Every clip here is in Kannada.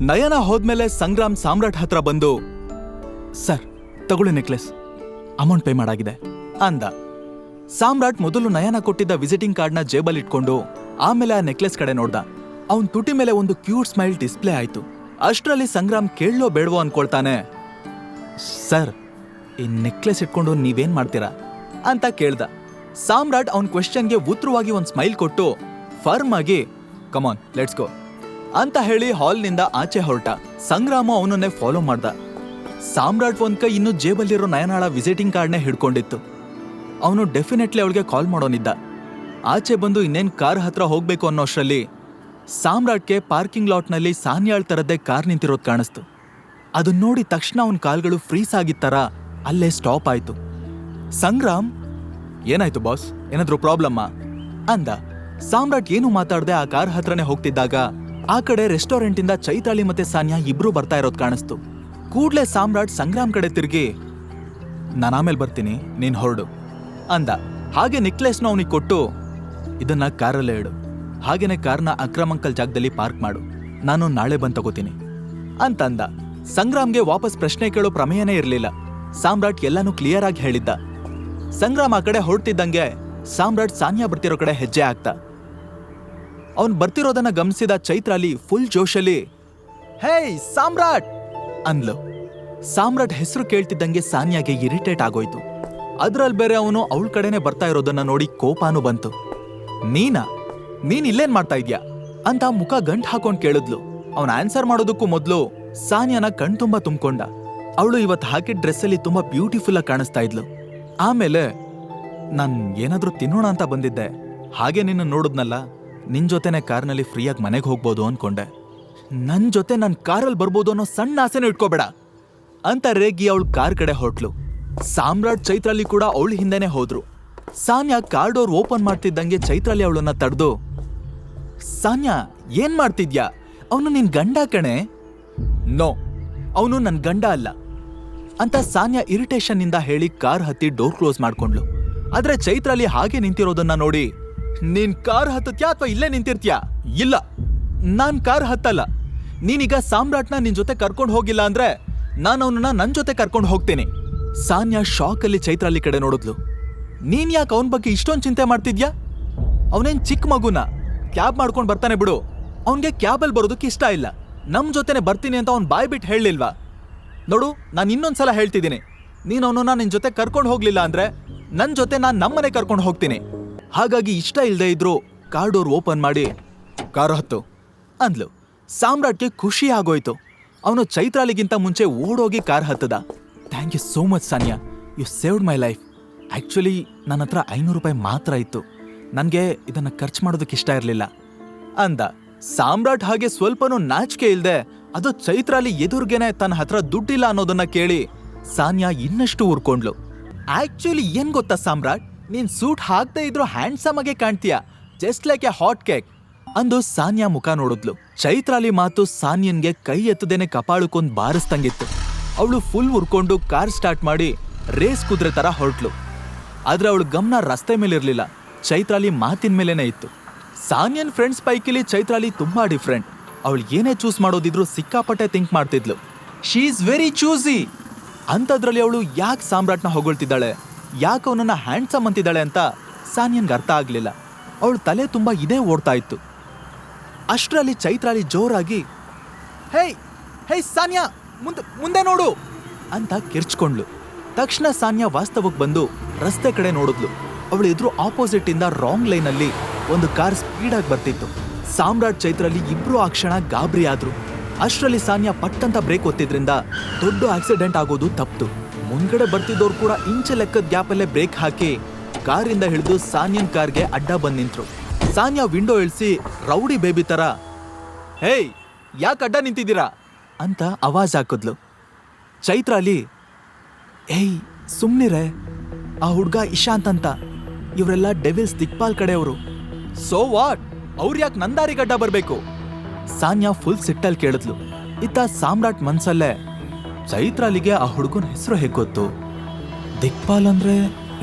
ನಯನ ಹೋದ್ಮೇಲೆ ಸಂಗ್ರಾಮ್ ಸಾಮ್ರಾಟ್ ಹತ್ರ ಬಂದು, ಸರ್, ತಗೊಳ್ಳಿ ನೆಕ್ಲೆಸ್. Amount pay ಮಾಡಾಗಿದೆ. ಅಂದ. ಸಾಮ್ರಾಟ್ ಮೊದಲು ನಯನ ಕೊಟ್ಟಿದ್ದ ವಿಸಿಟಿಂಗ್ ಕಾರ್ಡ್ನ ಜೇಬಲ್ ಇಟ್ಕೊಂಡು ಆಮೇಲೆ ಆ ನೆಕ್ಲೆಸ್ ಕಡೆ ನೋಡ್ದ. ಅವನ್ ತುಟಿ ಮೇಲೆ ಒಂದು ಕ್ಯೂಟ್ ಸ್ಮೈಲ್ ಡಿಸ್ಪ್ಲೇ ಆಯ್ತು. ಅಷ್ಟರಲ್ಲಿ ಸಂಗ್ರಾಮ್ ಕೇಳೋ ಬೇಡವೋ ಅನ್ಕೊಳ್ತಾನೆ. ಸರ್, ಈ ನೆಕ್ಲೆಸ್ ಇಟ್ಕೊಂಡು ನೀವೇನ್ ಮಾಡ್ತೀರಾ? ಅಂತ ಕೇಳ್ದ. ಸಾಮ್ರಾಟ್ ಅವನ್ ಕ್ವೆಶ್ಚನ್ಗೆ ಉತ್ತರವಾಗಿ ಒಂದ್ ಸ್ಮೈಲ್ ಕೊಟ್ಟು ಫರ್ಮ್ ಆಗಿ ಕಮಾನ್ ಲೆಟ್ಸ್ ಗೋ. ಅಂತ ಹೇಳಿ ಹಾಲ್ನಿಂದ ಆಚೆ ಹೊರಟ. ಸಂಗ್ರಾಮ ಅವನನ್ನೇ ಫಾಲೋ ಮಾಡ್ದ. ಸಾಮ್ರಾಟ್ ಒಂದ್ ಇನ್ನು ಜೇಬಲ್ಲಿರೋ ನಯನಾಳ ವಿಸಿಟಿಂಗ್ ಕಾರ್ಡ್ನೇ ಹಿಡ್ಕೊಂಡಿತ್ತು. ಅವನು ಡೆಫಿನೆಟ್ಲಿ ಅವಳಿಗೆ ಕಾಲ್ ಮಾಡೋನಿದ್ದ. ಆಚೆ ಬಂದು ಇನ್ನೇನ್ ಕಾರ್ ಹತ್ರ ಹೋಗ್ಬೇಕು ಅನ್ನೋಷ್ರಲ್ಲಿ ಸಾಮ್ರಾಟ್ಗೆ ಪಾರ್ಕಿಂಗ್ ಲಾಟ್ನಲ್ಲಿ ಸಾನ್ಯಾಳ್ ಥರದ್ದೇ ಕಾರ್ ನಿಂತಿರೋದು ಕಾಣಿಸ್ತು. ಅದನ್ನ ನೋಡಿ ತಕ್ಷಣ ಅವನ ಕಾಲ್ಗಳು ಫ್ರೀಸ್ ಆಗಿತ್ತರ ಅಲ್ಲೇ ಸ್ಟಾಪ್ ಆಯ್ತು. ಸಂಗ್ರಾಮ್, ಏನಾಯ್ತು ಬಾಸ್ ಏನಾದರೂ ಪ್ರಾಬ್ಲಮ್ಮಾ ಅಂದ. ಸಾಮ್ರಾಟ್ ಏನು ಮಾತಾಡದೆ ಆ ಕಾರ್ ಹತ್ರನೇ ಹೋಗ್ತಿದ್ದಾಗ ಆ ಕಡೆ ರೆಸ್ಟೋರೆಂಟ್ ಇಂದ ಚೈತಾಳಿ ಮತ್ತೆ ಸಾನ್ಯಾ ಇಬ್ರು ಬರ್ತಾ ಇರೋದು ಕಾಣಿಸ್ತು. ಕೂಡ್ಲೆ ಸಾಮ್ರಾಟ್ ಸಂಗ್ರಾಮ್ ಕಡೆ ತಿರುಗಿ, ನಾನು ಆಮೇಲೆ ಬರ್ತೀನಿ, ನೀನ್ ಹೊರಡು, ಅಂದ. ಹಾಗೆ ನೆಕ್ಲೆಸ್ನ ಅವನಿಗೆ ಕೊಟ್ಟು, ಇದನ್ನ ಕಾರಲ್ಲೇ ಇಡು. ಹಾಗೇನೆ ಕಾರ್ನ ಅಕ್ರಮಂಕಲ್ ಜಾಗದಲ್ಲಿ ಪಾರ್ಕ್ ಮಾಡು. ನಾನು ನಾಳೆ ಬಂದು ತಗೋತೀನಿ, ಅಂತಂದ. ಸಂಗ್ರಾಮ್ಗೆ ವಾಪಸ್ ಪ್ರಶ್ನೆ ಕೇಳೋ ಪ್ರಮೇಯನೇ ಇರಲಿಲ್ಲ. ಸಾಮ್ರಾಟ್ ಎಲ್ಲನೂ ಕ್ಲಿಯರ್ ಆಗಿ ಹೇಳಿದ್ದ. ಸಂಗ್ರಾಮ್ ಆ ಕಡೆ ಹೊರಟಿದ್ದಂಗೆ ಸಾಮ್ರಾಟ್ ಸಾನ್ಯಾ ಬರ್ತಿರೋ ಕಡೆ ಹೆಜ್ಜೆ ಹಾಕ್ತ ಅವನ್ ಬರ್ತಿರೋದನ್ನ ಗಮನಿಸಿದ ಚೈತ್ರಾಲಿ ಫುಲ್ ಜೋಶಲ್ಲಿ, ಹೇಯ್, ಸಾಮ್ರಾಟ್! ಅಂದ್ಲು. ಸಾಮ್ರಾಟ್ ಹೆಸರು ಕೇಳ್ತಿದ್ದಂಗೆ ಸಾನ್ಯಾಗೆ ಇರಿಟೇಟ್ ಆಗೋಯ್ತು. ಅದ್ರಲ್ಲಿ ಬೇರೆ ಅವನು ಅವಳ ಕಡೆನೆ ಬರ್ತಾ ಇರೋದನ್ನ ನೋಡಿ ಕೋಪಾನು ಬಂತು. ನೀನಾ? ನೀನ್ ಇಲ್ಲೇನ್ ಮಾಡ್ತಾ ಇದ್ಯಾ? ಅಂತ ಮುಖ ಗಂಟ್ ಹಾಕೊಂಡು ಕೇಳಿದ್ಲು. ಅವನ ಆನ್ಸರ್ ಮಾಡೋದಕ್ಕೂ ಮೊದಲು ಸಾನ್ಯಾನ ಕಣ್ತುಂಬ ತುಂಬಿಕೊಂಡ. ಅವಳು ಇವತ್ತು ಹಾಕಿದ ಡ್ರೆಸ್ಸಲ್ಲಿ ತುಂಬಾ ಬ್ಯೂಟಿಫುಲ್ ಆಗಿ ಕಾಣಿಸ್ತಾ ಇದ್ಲು. ಆಮೇಲೆ, ನಾನು ಏನಾದ್ರೂ ತಿನ್ನೋಣ ಅಂತ ಬಂದಿದ್ದೆ. ಹಾಗೆ ನಿನ್ನ ನೋಡಿದ್ನಲ್ಲ? ನಿನ್ ಜೊತೆನೆ ಕಾರ್ನಲ್ಲಿ ಫ್ರೀಯಾಗಿ ಮನೆಗೆ ಹೋಗ್ಬೋದು ಅನ್ಕೊಂಡೆ. ನನ್ನ ಜೊತೆ ನನ್ನ ಕಾರಲ್ಲಿ ಬರ್ಬೋದು ಅನ್ನೋ ಸಣ್ಣ ಆಸೆನೂ ಇಟ್ಕೋಬೇಡ. ಅಂತ ರೇಗಿ ಅವಳು ಕಾರ್ ಕಡೆ ಹೊಟ್ಲು ಸಾಮ್ರಾಟ್ ಚೈತ್ರಲ್ಲಿ ಕೂಡ ಅವಳು ಹಿಂದೆನೆ ಹೋದ್ರು. ಸಾನ್ಯಾ ಕಾರ್ ಡೋರ್ ಓಪನ್ ಮಾಡ್ತಿದ್ದಂಗೆ ಚೈತ್ರಾಲಿ ಅವಳನ್ನ ತಡೆದು, ಸಾನ್ಯಾ, ಏನ್ ಮಾಡ್ತಿದ್ಯಾ? ಅವನು ನಿನ್ ಗಂಡ ಕಣೆ? ನೋ, ಅವನು ನನ್ನ ಗಂಡ ಅಲ್ಲ. ಅಂತ ಸಾನ್ಯಾ ಇರಿಟೇಷನ್ ಇಂದ ಹೇಳಿ ಕಾರ್ ಹತ್ತಿ ಡೋರ್ ಕ್ಲೋಸ್ ಮಾಡ್ಕೊಂಡ್ಲು. ಆದ್ರೆ ಚೈತ್ರಾಲಿ ಹಾಗೆ ನಿಂತಿರೋದನ್ನ ನೋಡಿ ನೀನ್ ಕಾರ್ ಹತ್ತತ್ಯಾ ಅಥವಾ ಇಲ್ಲೇ ನಿಂತಿರ್ತ್ಯಾ? ಇಲ್ಲ. ನಾನ್ ಕಾರ್ ಹತ್ತಲ್ಲ. ನೀನೀಗ ಸಾಮ್ರಾಟ್ನ ನಿನ್ ಜೊತೆ ಕರ್ಕೊಂಡು ಹೋಗಿಲ್ಲ ಅಂದ್ರೆ ನಾನು ಅವನನ್ನ ನನ್ ಜೊತೆ ಕರ್ಕೊಂಡು ಹೋಗ್ತೀನಿ. ಸಾನ್ಯಾ ಶಾಕ್ ಅಲ್ಲಿ ಚೈತ್ರಾಲಿ ಕಡೆ ನೋಡಿದ್ಲು. ನೀನ್ ಯಾಕೆ ಅವನ ಬಗ್ಗೆ ಇಷ್ಟೊಂದು ಚಿಂತೆ ಮಾಡ್ತಿದ್ಯಾ? ಅವನೇನ್ ಚಿಕ್ಕ ಮಗುನ? ಕ್ಯಾಬ್ ಮಾಡ್ಕೊಂಡು ಬರ್ತಾನೆ ಬಿಡು. ಅವನ್ಗೆ ಕ್ಯಾಬಲ್ಲಿ ಬರೋದಕ್ಕೆ ಇಷ್ಟ ಇಲ್ಲ. ನಮ್ ಜೊತೆನೆ ಬರ್ತೀನಿ ಅಂತ ಅವ್ನ್ ಬಾಯ್ ಬಿಟ್ಟು ಹೇಳಲಿಲ್ವಾ? ನೋಡು, ನಾನು ಇನ್ನೊಂದ್ಸಲ ಹೇಳ್ತಿದ್ದೀನಿ. ನೀನು ಅವನನ್ನ ನಿನ್ ಜೊತೆ ಕರ್ಕೊಂಡು ಹೋಗ್ಲಿಲ್ಲ ಅಂದ್ರೆ ನನ್ ಜೊತೆ ನಾನು ನಮ್ಮನೆ ಕರ್ಕೊಂಡು ಹೋಗ್ತೀನಿ. ಹಾಗಾಗಿ ಇಷ್ಟ ಇಲ್ಲದೆ ಇದ್ರು ಕಾರ್ ಡೋರ್ ಓಪನ್ ಮಾಡಿ, ಕಾರ್ ಹತ್ತು, ಅಂದ್ಲು. ಸಾಮ್ರಾಟ್ಗೆ ಖುಷಿ ಆಗೋಯ್ತು. ಅವನು ಚೈತ್ರಾಲಿಗಿಂತ ಮುಂಚೆ ಓಡೋಗಿ ಕಾರ್ ಹತ್ತದ. Thank you so much Sania. You saved my life actually ನನ್ನ ಹತ್ರ ಐನೂರು ರೂಪಾಯಿ ಮಾತ್ರ ಇತ್ತು. ನನಗೆ ಇದನ್ನು ಖರ್ಚು ಮಾಡೋದಕ್ಕೆ ಇಷ್ಟ ಇರಲಿಲ್ಲ, ಅಂದ. ಸಾಮ್ರಾಟ್ ಹಾಗೆ ಸ್ವಲ್ಪನೂ ನಾಚಿಕೆ ಇಲ್ಲದೆ ಅದು ಚೈತ್ರಾಲಿ ಎದುರ್ಗೆನೆ ತನ್ನ ಹತ್ರ ದುಡ್ಡಿಲ್ಲ ಅನ್ನೋದನ್ನ ಕೇಳಿ ಸಾನ್ಯಾ ಇನ್ನಷ್ಟು ಊರ್ಕೊಂಡ್ಲು. ಆಕ್ಚುಲಿ ಏನ್ ಗೊತ್ತಾ ಸಾಮ್ರಾಟ್? ನೀನ್ ಸೂಟ್ ಹಾಕ್ದೇ ಇದ್ರು ಹ್ಯಾಂಡ್ಸಮ್ ಆಗಿ ಕಾಣ್ತೀಯ? Just like a hot cake ಅಂದು ಸಾನ್ಯಾ ಮುಖ ನೋಡಿದ್ಲು. ಚೈತ್ರಾಲಿ ಮಾತು ಸಾನ್ಯನ್ಗೆ ಕೈ ಎತ್ತದೇನೆ ಕಪಾಳಕ್ಕೊಂದ್ ಬಾರಿಸ್ದಂಗಿತ್ತು. ಅವಳು ಫುಲ್ ಉರ್ಕೊಂಡು ಕಾರ್ ಸ್ಟಾರ್ಟ್ ಮಾಡಿ ರೇಸ್ ಕುದುರೆ ತರ ಹೊರಟ್ಲು. ಆದ್ರೆ ಅವಳು ಗಮನ ರಸ್ತೆ ಮೇಲಿರ್ಲಿಲ್ಲ. ಚೈತ್ರಾಲಿ ಮಾತಿನ ಮೇಲೇನೆ ಇತ್ತು. ಸಾನ್ಯನ್ ಫ್ರೆಂಡ್ಸ್ ಪೈಕಿಲಿ ಚೈತ್ರಾಲಿ ತುಂಬಾ ಡಿಫ್ರೆಂಟ್ ಅವಳು ಏನೇ ಚೂಸ್ ಮಾಡೋದಿದ್ರು ಸಿಕ್ಕಾಪಟ್ಟೆ ಥಿಂಕ್ ಮಾಡ್ತಿದ್ಲು. ಶೀ ಈಸ್ ವೆರಿ ಚೂಸಿ ಅಂಥದ್ರಲ್ಲಿ ಅವಳು ಯಾಕೆ ಸಾಮ್ರಾಟ್ನ ಹೊಗಳ್ತಿದ್ದಾಳೆ? ಯಾಕೆ ಅವನನ್ನ ಹ್ಯಾಂಡ್ಸಮ್ ಅಂತಿದ್ದಾಳೆ ಅಂತ ಸಾನ್ಯನ್ಗೆ ಅರ್ಥ ಆಗಲಿಲ್ಲ. ಅವಳು ತಲೆ ತುಂಬ ಇದೇ ಓಡ್ತಾ ಇತ್ತು. ಅಷ್ಟರಲ್ಲಿ ಚೈತ್ರಾಲಿ ಜೋರಾಗಿ, ಹೇಯ್ ಹೇಯ್ ಸಾನ್ಯಾ, ಮುಂದೆ ಮುಂದೆ ನೋಡು! ಅಂತ ಕಿರ್ಚ್ಕೊಂಡ್ಲು ತಕ್ಷಣ ಸಾನ್ಯಾ ವಾಸ್ತವಕ್ಕೆ ಬಂದು ರಸ್ತೆ ಕಡೆ ನೋಡಿದ್ಲು. ಅವಳು ಎದುರು ಆಪೋಸಿಟ್ ಇಂದ ರಾಂಗ್ ಲೈನ್ ಅಲ್ಲಿ ಒಂದು ಕಾರ್ ಸ್ಪೀಡ್ ಆಗಿ ಬರ್ತಿತ್ತು. ಸಾಮ್ರಾಟ್ ಚೈತ್ರಲ್ಲಿ ಇಬ್ರು ಆ ಕ್ಷಣ ಗಾಬರಿ ಆದ್ರು ಅಷ್ಟರಲ್ಲಿ ಸಾನ್ಯಾ ಪಟ್ಟಂತ ಬ್ರೇಕ್ ಒತ್ತಿದ್ರಿಂದ ದೊಡ್ಡ ಆಕ್ಸಿಡೆಂಟ್ ಆಗೋದು ತಪ್ತು. ಮುಂದ್ಗಡೆ ಬರ್ತಿದ್ದವ್ರು ಕೂಡ ಇಂಚ ಲೆಕ್ಕದ ಗ್ಯಾಪಲ್ಲೇ ಬ್ರೇಕ್ ಹಾಕಿ ಕಾರಿಂದ ಹಿಡಿದು ಸಾನ್ಯನ್ ಕಾರ್ಗೆ ಅಡ್ಡ ಬಂದ್ ನಿಂತರು. ಸಾನ್ಯಾ ವಿಂಡೋ ಇಳಿಸಿ ರೌಡಿ ಬೇಬಿ ತರ, ಹೇಯ್, ಯಾಕೆ ಅಡ್ಡ ನಿಂತಿದ್ದೀರಾ? ಅಂತ ಆವಾಜ್ ಹಾಕಿದ್ಲು. ಅಲ್ಲಿ ಏಯ್, ಸುಮ್ನಿರೆ, ಆ ಹುಡ್ಗ ಇಶಾಂತ್ ಅಂತ. ಇವರೆಲ್ಲ ಡೆವಿಲ್ಸ್ ದಿಕ್ಪಾಲ್ ಕಡೆಯವರು. So what? ಅವ್ರು ಯಾಕೆ ನಂದಾರಿ ಗಡ್ಡ ಬರಬೇಕು? ಸಾನ್ಯಾ ಫುಲ್ ಸಿಟ್ಟಲ್ಲಿ ಕೇಳಿದ್ಲು. ಇತ್ತ ಸಾಮ್ರಾಟ್ ಮನ್ಸಲ್ಲೇ ಚೈತ್ರಾಲಿಗೆ ಆ ಹುಡುಗನ ಹೆಸರು ಹೇಗೆ ಗೊತ್ತು ದಿಕ್ಪಾಲ್ ಅಂದರೆ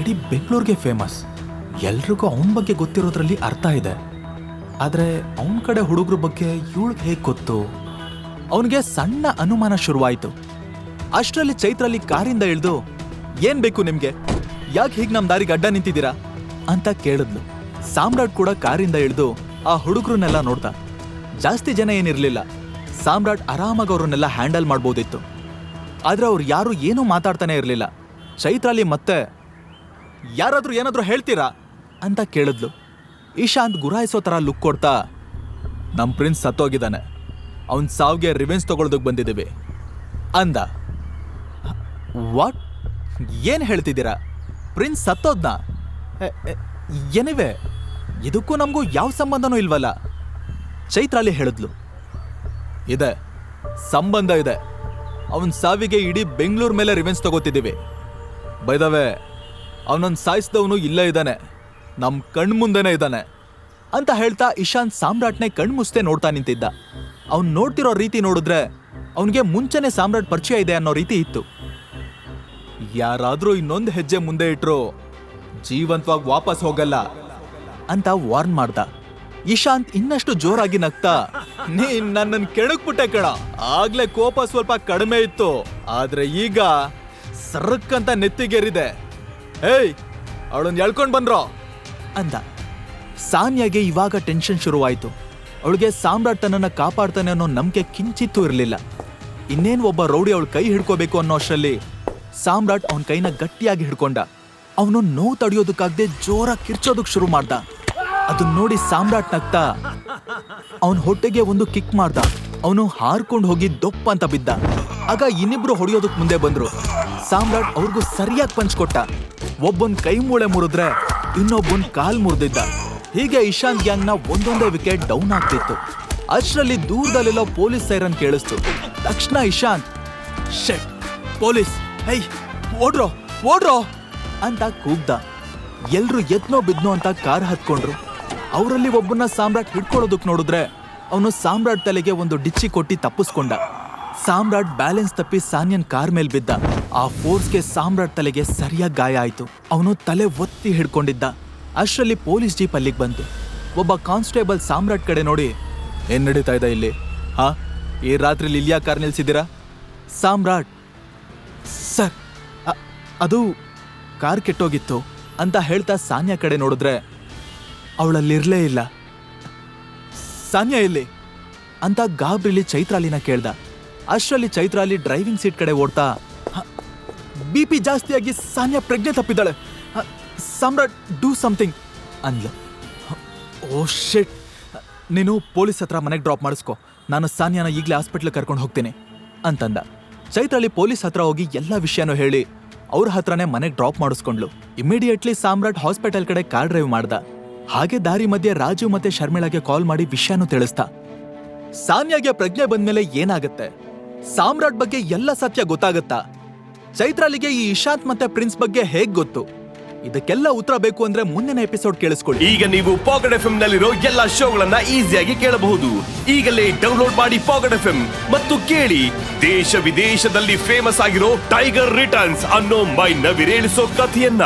ಇಡೀ ಬೆಂಗಳೂರಿಗೆ ಫೇಮಸ್ ಎಲ್ರಿಗೂ ಅವನ ಬಗ್ಗೆ ಗೊತ್ತಿರೋದ್ರಲ್ಲಿ ಅರ್ಥ ಇದೆ. ಆದರೆ ಅವನ ಕಡೆ ಹುಡುಗರ ಬಗ್ಗೆ ಇವಳಿಗೆ ಹೇಗೆ ಗೊತ್ತು? ಅವನಿಗೆ ಸಣ್ಣ ಅನುಮಾನ ಶುರುವಾಯಿತು. ಅಷ್ಟರಲ್ಲಿ ಚೈತ್ರಲ್ಲಿ ಕಾರಿಂದ ಇಳಿದು, ಏನ್ ಬೇಕು ನಿಮ್ಗೆ? ಯಾಕೆ ಹೀಗೆ ನಮ್ಮ ದಾರಿಗೆ ಅಡ್ಡ ನಿಂತಿದ್ದೀರಾ? ಅಂತ ಕೇಳಿದ್ಲು. ಸಾಮ್ರಾಟ್ ಕೂಡ ಕಾರಿಂದ ಇಳಿದು ಆ ಹುಡುಗರನ್ನೆಲ್ಲ ನೋಡ್ದ. ಜಾಸ್ತಿ ಜನ ಏನಿರಲಿಲ್ಲ. ಸಾಮ್ರಾಟ್ ಆರಾಮಾಗಿ ಅವ್ರನ್ನೆಲ್ಲ ಹ್ಯಾಂಡಲ್ ಮಾಡ್ಬೋದಿತ್ತು. ಆದ್ರೆ ಅವ್ರು ಯಾರು ಏನೂ ಮಾತಾಡ್ತಾನೆ ಇರಲಿಲ್ಲ. ಚೈತ್ರಾಲಿ ಮತ್ತೆ, ಯಾರಾದರೂ ಏನಾದರೂ ಹೇಳ್ತೀರಾ? ಅಂತ ಕೇಳಿದ್ಲು. ಈಶಾಂತ್ ಗುರಾಯಿಸೋ ಥರ ಲುಕ್ ಕೊಡ್ತಾ ನಮ್ಮ ಪ್ರಿನ್ಸ್ ಸತ್ತೋಗಿದ್ದಾನೆ. ಅವನ ಸಾವಿಗೆ ರಿವೆನ್ಸ್ ತಗೊಳ್ಳೋದಕ್ಕೆ ಬಂದಿದ್ದೀವಿ. ಅಂದ. ವಾಟ್ ಏನು ಹೇಳ್ತಿದ್ದೀರಾ? ಪ್ರಿನ್ಸ್ ಸತ್ತೋದ್ನ? ಏನಿವೆ? ಇದಕ್ಕೂ ನಮಗೂ ಯಾವ ಸಂಬಂಧನೂ ಇಲ್ವಲ್ಲ? ಚೈತ್ರಾಲಿ ಹೇಳಿದ್ಲು. ಇದೆ, ಸಂಬಂಧ ಇದೆ. ಅವನ್ ಸಾವಿಗೆ ಇಡೀ ಬೆಂಗಳೂರು ಮೇಲೆ ರಿವೆನ್ಸ್ ತಗೋತಿದ್ದೀವಿ. ಬೈದವೆ ಅವನನ್ನು ಸಾಯಿಸಿದವನು ಇಲ್ಲೇ ಇದ್ದಾನೆ. ನಮ್ಮ ಕಣ್ಮುಂದೆನೇ ಇದ್ದಾನೆ. ಅಂತ ಹೇಳ್ತಾ ಇಶಾಂತ್ ಸಾಮ್ರಾಟ್ನೆ ಕಣ್ಮುಸ್ತೆ ನೋಡ್ತಾ ನಿಂತಿದ್ದ. ಅವ್ನು ನೋಡ್ತಿರೋ ರೀತಿ ನೋಡಿದ್ರೆ ಅವನಿಗೆ ಮುಂಚೆನೆ ಸಾಮ್ರಾಟ್ ಪರಿಚಯ ಇದೆ ಅನ್ನೋ ರೀತಿ ಇತ್ತು. ಯಾರಾದರೂ ಇನ್ನೊಂದು ಹೆಜ್ಜೆ ಮುಂದೆ ಇಟ್ರು ಜೀವಂತವಾಗಿ ವಾಪಸ್ ಹೋಗಲ್ಲ ಅಂತ ವಾರ್ನ್ ಮಾಡ್ದ. ಇಶಾಂತ್ ಇನ್ನಷ್ಟು ಜೋರಾಗಿ ನಗ್ತಾ, ನೀನ್ ನನ್ನನ್ ಕೆಣಕ್ಬಿಟ್ಟೆ ಕಣ. ಆಗ್ಲೇ ಕೋಪ ಸ್ವಲ್ಪ ಕಡಿಮೆ ಇತ್ತು. ಆದ್ರೆ ಈಗ ಸರ್ರಕ್ಕಂತ ನೆತ್ತಿಗೇರಿದೆ. ಏಯ್ ಅವಳನ್ನ ಎಳ್ಕೊಂಡ್ ಬಂದ್ರೋ? ಅಂದ. ಸಾನ್ಯಾಗೆ ಇವಾಗ ಟೆನ್ಷನ್ ಶುರುವಾಯ್ತು. ಅವಳಿಗೆ ಸಾಮ್ರಾಟ್ ತನ್ನನ್ನ ಕಾಪಾಡ್ತಾನೆ ಅನ್ನೋ ನಂಬಿಕೆ ಕಿಂಚಿತ್ತೂ ಇರಲಿಲ್ಲ. ಇನ್ನೇನು ಒಬ್ಬ ರೌಡಿ ಅವಳ ಕೈ ಹಿಡ್ಕೋಬೇಕು ಅನ್ನೋ ಅಷ್ಟರಲ್ಲಿ ಸಾಮ್ರಾಟ್ ಅವನ ಕೈನ ಗಟ್ಟಿಯಾಗಿ ಹಿಡ್ಕೊಂಡ. ಅವನು ನೋವು ತಡೆಯೋದಕ್ಕಾಗದೆ ಜೋರಾಗಿ ಕಿರ್ಚೋದಕ್ಕೆ ಶುರು ಮಾಡ್ದ. ಅದನ್ನ ನೋಡಿ ಸಾಮ್ರಾಟ್ ನಗ್ತಾ, ಅವನ ಹೊಟ್ಟೆಗೆ ಒಂದು ಕಿಕ್ ಮಾಡ್ದ. ಅವನು ಹಾರ್ಕೊಂಡು ಹೋಗಿ ದೊಪ್ಪ ಅಂತ ಬಿದ್ದ. ಆಗ ಇನ್ನಿಬ್ರು ಹೊಡೆಯೋದಕ್ ಮುಂದೆ ಬಂದ್ರು. ಸಾಮ್ರಾಟ್ ಅವ್ರಿಗೂ ಸರಿಯಾಗಿ ಪಂಚ್ ಕೊಟ್ಟ. ಒಬ್ಬನ್ ಕೈ ಮೂಳೆ ಮುರಿದ್ರೆ ಇನ್ನೊಬ್ಬನ್ ಕಾಲ್ ಮುರಿದಿದ್ದ. ಹೀಗೆ ಇಶಾಂತ್ ಗ್ಯಾಂಗ್ನ ಒಂದೊಂದೇ ವಿಕೆಟ್ ಡೌನ್ ಆಗ್ತಿತ್ತು. ಅಷ್ಟರಲ್ಲಿ ದೂರದಲ್ಲೆಲ್ಲೋ ಪೊಲೀಸ್ ಸೈರನ್ ಕೇಳಿಸ್ತು. ತಕ್ಷಣ ಇಶಾಂತ್ ಶೆಟ್ ಪೊಲೀಸ್ ಹೈ ಓಡ್ರೋ ಓಡ್ರೋ ಅಂತ ಕೂಗ್ದ. ಎಲ್ರು ಎತ್ನೋ ಬಿದ್ನೋ ಅಂತ ಕಾರ್ ಹತ್ಕೊಂಡ್ರು. ಅವರಲ್ಲಿ ಒಬ್ಬನ ಸಾಮ್ರಾಟ್ ಹಿಡ್ಕೊಳ್ಳೋದಕ್ಕೆ ನೋಡಿದ್ರೆ ಅವನು ಸಾಮ್ರಾಟ್ ತಲೆಗೆ ಒಂದು ಡಿಚ್ಚಿ ಕೊಟ್ಟಿ ತಪ್ಪಿಸ್ಕೊಂಡ. ಸಾಮ್ರಾಟ್ ಬ್ಯಾಲೆನ್ಸ್ ತಪ್ಪಿ ಸಾನ್ಯನ್ ಕಾರ್ ಮೇಲ್ ಬಿದ್ದ. ಆ ಫೋರ್ಸ್ಗೆ ಸಾಮ್ರಾಟ್ ತಲೆಗೆ ಸರಿಯಾಗಿ ಗಾಯ ಆಯ್ತು. ಅವನು ತಲೆ ಒತ್ತಿ ಹಿಡ್ಕೊಂಡಿದ್ದ. ಅಷ್ಟರಲ್ಲಿ ಪೊಲೀಸ್ ಜೀಪ್ ಅಲ್ಲಿಗೆ ಬಂತು. ಒಬ್ಬ ಕಾನ್ಸ್ಟೇಬಲ್ ಸಾಮ್ರಾಟ್ ಕಡೆ ನೋಡಿ, ಏನ್ ನಡೀತಾ ಇದೆ ಇಲ್ಲಿ? ಹಾ? ಈ ರಾತ್ರಿ ಇಲ್ಯಾ ಕಾರ್ ನಿಲ್ಸಿದ್ದೀರಾ? ಸಾಮ್ರಾಟ್, ಸರ್ ಅದು ಕಾರ್ ಕೆಟ್ಟೋಗಿತ್ತು ಅಂತ ಹೇಳ್ತಾ ಸಾನ್ಯಾ ಕಡೆ ನೋಡಿದ್ರೆ ಅವಳಲ್ಲಿರ್ಲೇ ಇಲ್ಲ. ಸಾನ್ಯಾ ಎಲ್ಲಿ? ಅಂತ ಗಾಬ್ರಿಲಿ ಚೈತ್ರಾಲಿನ ಕೇಳ್ದ. ಅಷ್ಟರಲ್ಲಿ ಚೈತ್ರಾಲಿ ಡ್ರೈವಿಂಗ್ ಸೀಟ್ ಕಡೆ ಓಡ್ತಾ ಬಿ ಪಿ ಜಾಸ್ತಿಯಾಗಿ ಸಾನ್ಯಾ ಪ್ರಜ್ಞೆ ತಪ್ಪಿದ್ದಾಳೆ. ಸಾಮ್ರಾಟ್, ಡೂ ಸಮಥಿಂಗ್ ಅಂದ್ಲು. ಓ ಶೆಟ್. ನೀನು ಪೊಲೀಸ್ ಹತ್ರ ಮನೆಗೆ ಡ್ರಾಪ್ ಮಾಡಿಸ್ಕೊ. ನಾನು ಸಾನ್ಯಾನ ಈಗಲೇ ಹಾಸ್ಪಿಟ್ಲಿಗೆ ಕರ್ಕೊಂಡು ಹೋಗ್ತೀನಿ ಅಂತಂದ. ಚೈತ್ರಾಲಿ ಪೊಲೀಸ್ ಹತ್ರ ಹೋಗಿ ಎಲ್ಲ ವಿಷಯನೂ ಹೇಳಿ, ಅವ್ರ ಹತ್ರನೇ ಮನೆಗೆ ಡ್ರಾಪ್ ಮಾಡಿಸ್ಕೊಂಡ್ಲು. ಇಮಿಡಿಯೇಟ್ಲಿ ಸಾಮ್ರಾಟ್ ಹಾಸ್ಪಿಟಲ್ ಕಡೆ ಕಾರ್ ಡ್ರೈವ್ ಮಾಡ್ದ. ಹಾಗೆ ದಾರಿ ಮಧ್ಯೆ ರಾಜು ಮತ್ತೆ ಶರ್ಮಿಳಾಗೆ ಕಾಲ್ ಮಾಡಿ ವಿಷಯನೂ ತಿಳಿಸ್ತಾ. ಸಾನ್ಯಾಗೆ ಪ್ರಜ್ಞೆ ಬಂದ್ಮೇಲೆ ಏನಾಗುತ್ತೆ? ಸಾಮ್ರಾಟ್ ಬಗ್ಗೆ ಎಲ್ಲ ಸತ್ಯ ಗೊತ್ತಾಗತ್ತಾ? ಚೈತ್ರಾಲಿಗೆ ಈ ಇಶಾಂತ್ ಮತ್ತೆ ಪ್ರಿನ್ಸ್ ಬಗ್ಗೆ ಹೇಗ್ ಗೊತ್ತು? ಇದಕ್ಕೆಲ್ಲ ಉತ್ತರ ಬೇಕು ಅಂದ್ರೆ ಮುಂದಿನ ಎಪಿಸೋಡ್ ಕೇಳಿಸ್ಕೊಳ್ಳಿ. ಈಗ ನೀವು ಪಾಕೆಟ್ ಎಫ್ ನಲ್ಲಿರೋ ಎಲ್ಲಾ ಶೋಗಳನ್ನ ಈಸಿಯಾಗಿ ಕೇಳಬಹುದು. ಈಗಲೇ ಡೌನ್ಲೋಡ್ ಮಾಡಿ ಪಾಕೆಟ್ ಎಫ್ ಮತ್ತು ಕೇಳಿ. ದೇಶ ವಿದೇಶದಲ್ಲಿ ಫೇಮಸ್ ಆಗಿರೋ ಟೈಗರ್ ರಿಟರ್ನ್ಸ್ ಅನ್ನೋ ಮೈ ನವಿರೇಳಿಸೋ ಕಥೆಯನ್ನ.